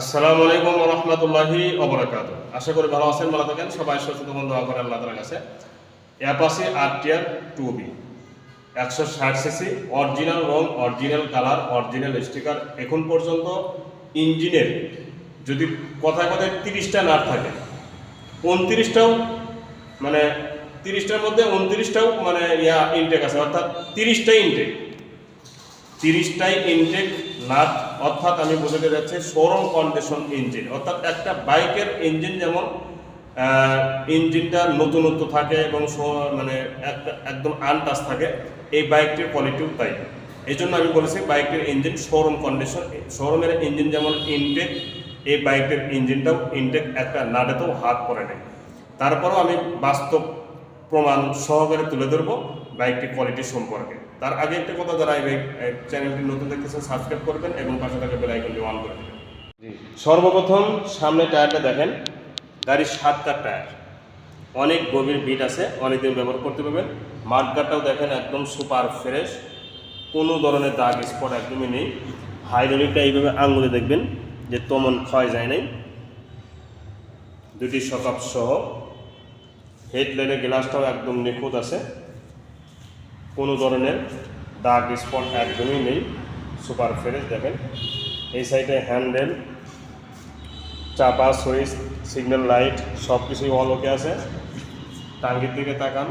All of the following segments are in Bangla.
আসসালামু আলাইকুম রহমতুল্লাহি অবরাকাত আশা করি ভালো আছেন, ভালো থাকেন। সবাই মন দোয়া করে আল্লাহ কাছে। অ্যাপাসি আর টিয়ার টু বি একশো ষাট সিসি অরিজিনাল রং অরিজিনাল কালার অরিজিনাল স্টিকার এখন পর্যন্ত ইঞ্জিনের যদি কথায় কথায় তিরিশটা নাট থাকে, উনত্রিশটাও মানে তিরিশটার মধ্যে উনত্রিশটাও মানে ইয়া ইনটেক আছে, অর্থাৎ তিরিশটাই ইনটেক তিরিশটাই ইনটেক নাট, অর্থাৎ আমি বোঝাতে যাচ্ছি শোরুম কন্ডিশন ইঞ্জিন অর্থাৎ একটা বাইকের ইঞ্জিন যেমন ইঞ্জিনটা নতুনত্ব থাকে এবং মানে একটা একদম আনটাচ থাকে, এই বাইকটির কোয়ালিটিও তাই। এই জন্য আমি বলেছি বাইকটির ইঞ্জিন শোরুম কন্ডিশন শোরুমের ইঞ্জিন যেমন ইনটেক এই বাইকটির ইঞ্জিনটাও ইনটেক একটা নাটেতেও হাত পড়ে নেই। তারপরেও আমি বাস্তব প্রমাণ সহকারে তুলে ধরবো বাইকটির কোয়ালিটি সম্পর্কে। তার আগে একটা কথা যারা এই চ্যানেলটি নতুন দেখতেছেন সাবস্ক্রাইব করবেন এবং পাশে থাকা বেল আইকনটি অন করে দেবেন। সর্বপ্রথম সামনে টায়ারটা দেখেন। গাড়ির সাতটা টায়ার। অনেক গভীর বিট আছে, অনেকদিন ব্যবহার করতে পারবেন। মাঠগাটাও দেখেন একদম সুপার ফ্রেশ কোনো ধরনের দাগ স্পট একদমই নেই। হাইড্রোলিকটা এইভাবে আঙুলে দেখবেন যে তেমন ক্ষয় যায় নাই। দুটি সকাপ সহ। হেডলাইনের গ্লাসটাও একদম নিখুঁত আছে। কোনো ধরনের দাগ স্পট একদমই নেই। সুপার ফ্রেশ দেখেন। এই সাইডে হ্যান্ডেল চাপা সুইচ সিগন্যাল লাইট সব কিছুই অল ওকে আছে। টাঙ্গির দিকে তাকান।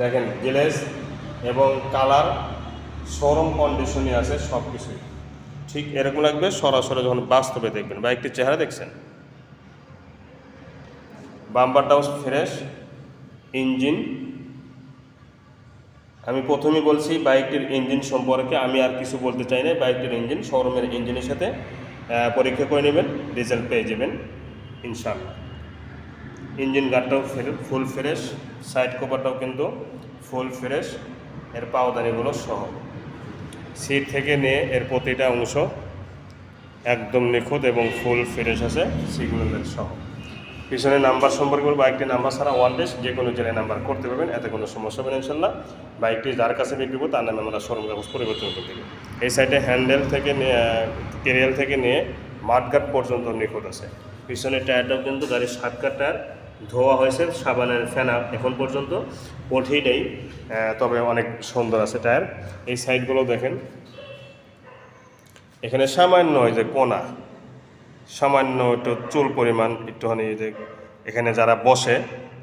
দেখেন গ্লেজ এবং কালার শোরুম কন্ডিশনই আছে সব কিছুই ঠিক এরকম লাগবে সরাসরি যখন বাস্তবে দেখবেন। বাইকটির চেহারা দেখছেন। বাম্পারটাও ফ্রেশ ইঞ্জিন। আমি প্রথমেই বলছি, বাইকটির ইঞ্জিন সম্পর্কে আমি আর কিছু বলতে চাই না। বাইকটির ইঞ্জিন, শোরুমের ইঞ্জিনের সাথে পরীক্ষা করে নেবেন, রেজাল্ট পেয়ে যাবেন ইনশাল্লাহ ইঞ্জিন গার্ডটাও ফুল ফ্রেশ, সাইড কভারটাও কিন্তু ফুল ফ্রেশ, এর পাওদানিগুলো সহ। সিট থেকে নিয়ে এর প্রতিটা অংশ একদম নিখুঁত এবং ফুল ফ্রেশ আছে সিগন্যালের সহ। পিছনে নাম্বার সম্পর্কে বলব বাইকটির নাম্বার ছাড়া ওয়ান ডেস যে কোনো জেলায় নাম্বার করতে পারবেন, এতে কোনো সমস্যা হবে না ইনশাল্লাহ। বাইকটি যার কাছে বিক্রি করব, তার নামে আমরা শোরুম কাগজ পরিবর্তন করতে দেবো। এই সাইডে হ্যান্ডেল থেকে নিয়ে কেরিয়াল থেকে নিয়ে মাঠঘাট পর্যন্ত নিখুঁত আছে। পিছনের টায়ারটাও কিন্তু গাড়ির সাতকার টায়ার ধোয়া হয়েছে, সাবানের ফেনা এখন পর্যন্ত ওঠেই নেই তবে অনেক সুন্দর আছে টায়ার এই সাইডগুলো দেখেন। এখানে সামান্য ওই যে কোনা সামান্য একটু চুল পরিমাণ একটুখানি যে এখানে যারা বসে,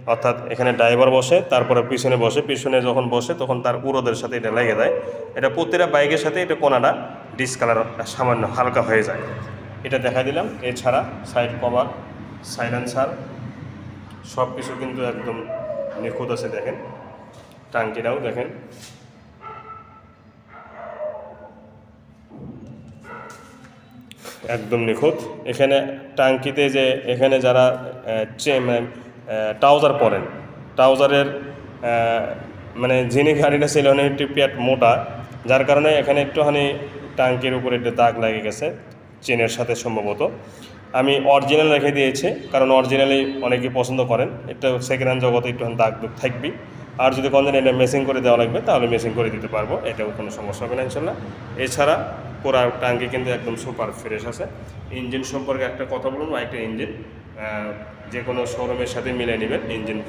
অর্থাৎ এখানে ড্রাইভার বসে, তারপরে পিছনে বসে, পিছনে যখন বসে তখন তার উড়োদের সাথে এটা লেগে যায়। এটা প্রতিটা বাইকের সাথে এটা কোনাটা ডিসকালার সামান্য হালকা হয়ে যায়। এটা দেখা দিলাম। এছাড়া সাইড কভার সাইলেন্সার সব কিছু কিন্তু একদম নিখুঁত আছে দেখেন। টাঙ্কিটাও দেখেন। একদম নিখুঁত। এখানে টাঙ্কিতে যে এখানে যারা মানে ট্রাউজার পরেন ট্রাউজারের মানে যিনি গাড়িটা ছিল একটু পেট মোটা যার কারণে এখানে একটুখানি টাঙ্কির উপরে একটু দাগ লেগে গেছে চেনের সাথে সম্ভবত। আমি অরিজিনাল রেখে দিয়েছি, কারণ অরিজিনালি অনেকে পছন্দ করেন। একটু সেকেন্ড হ্যান্ড জগতে একটুখানি দাগ দুগ থাকবি। আর যদি কোনদিন এটা মেসিং করে দেওয়া লাগবে, তাহলে মেসিং করে দিতে পারব, এটাও কোনো সমস্যা হবে না, ইনশাল্লাহ। এছাড়া পুরা টাঙ্কি কিন্তু একদম সুপার ফ্রেশ আছে। ইঞ্জিন সম্পর্কে একটা কথা বলুন একটা ইঞ্জিন। যে কোনো শোরুমের সাথে মিলে নেবেন, ইঞ্জিন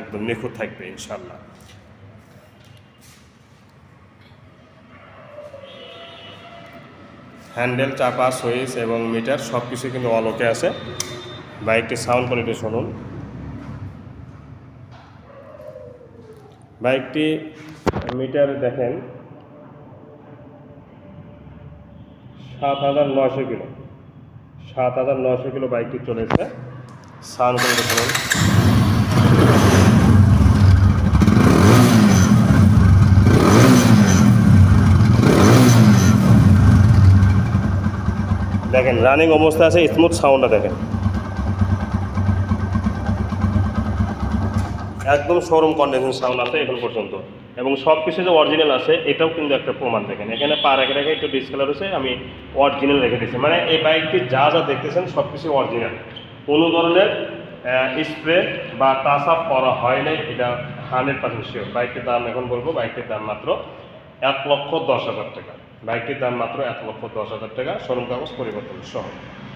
একদম নিখুঁত থাকবে ইনশাল্লাহ হ্যান্ডেল, চাপা, সুইচ এবং মিটার সব কিছু কিন্তু অলোকে আছে। বাইকটি সাউন্ড কোয়ালিটি শুনুন। বাইকটি মিটার দেখেন। সাত হাজার নয়শো কিলো। সাত হাজার নয়শো কিলো বাইকটি চলেছে শুনুন দেখেন, রানিং অবস্থা আছে, স্মুথ সাউন্ডটা দেখেন। একদম শোরুম কন্ডিশন সাউন্ড আছে এখন পর্যন্ত। এবং সব কিছু যে অরিজিনাল আছে, এটাও কিন্তু একটা প্রমাণ দেখেন। এখানে পা রেখে রেখে একটু ডিসকালার হয়েছে, আমি অরিজিনাল রেখে দিয়েছি। মানে এই বাইকটি যা যা দেখতেছেন সব কিছু অরিজিনাল কোনো ধরনের স্প্রে বা টাচ আপ করা হয় নাই, এটা হান্ড্রেড পার্সেন্ট শিওর বাইকটির দাম এখন বলব বাইকটির দাম মাত্র এক লক্ষ দশ হাজার টাকা। বাইকটির দাম মাত্র এক লক্ষ দশ হাজার টাকা, শোরুম কাগজ পরিবর্তন সহ।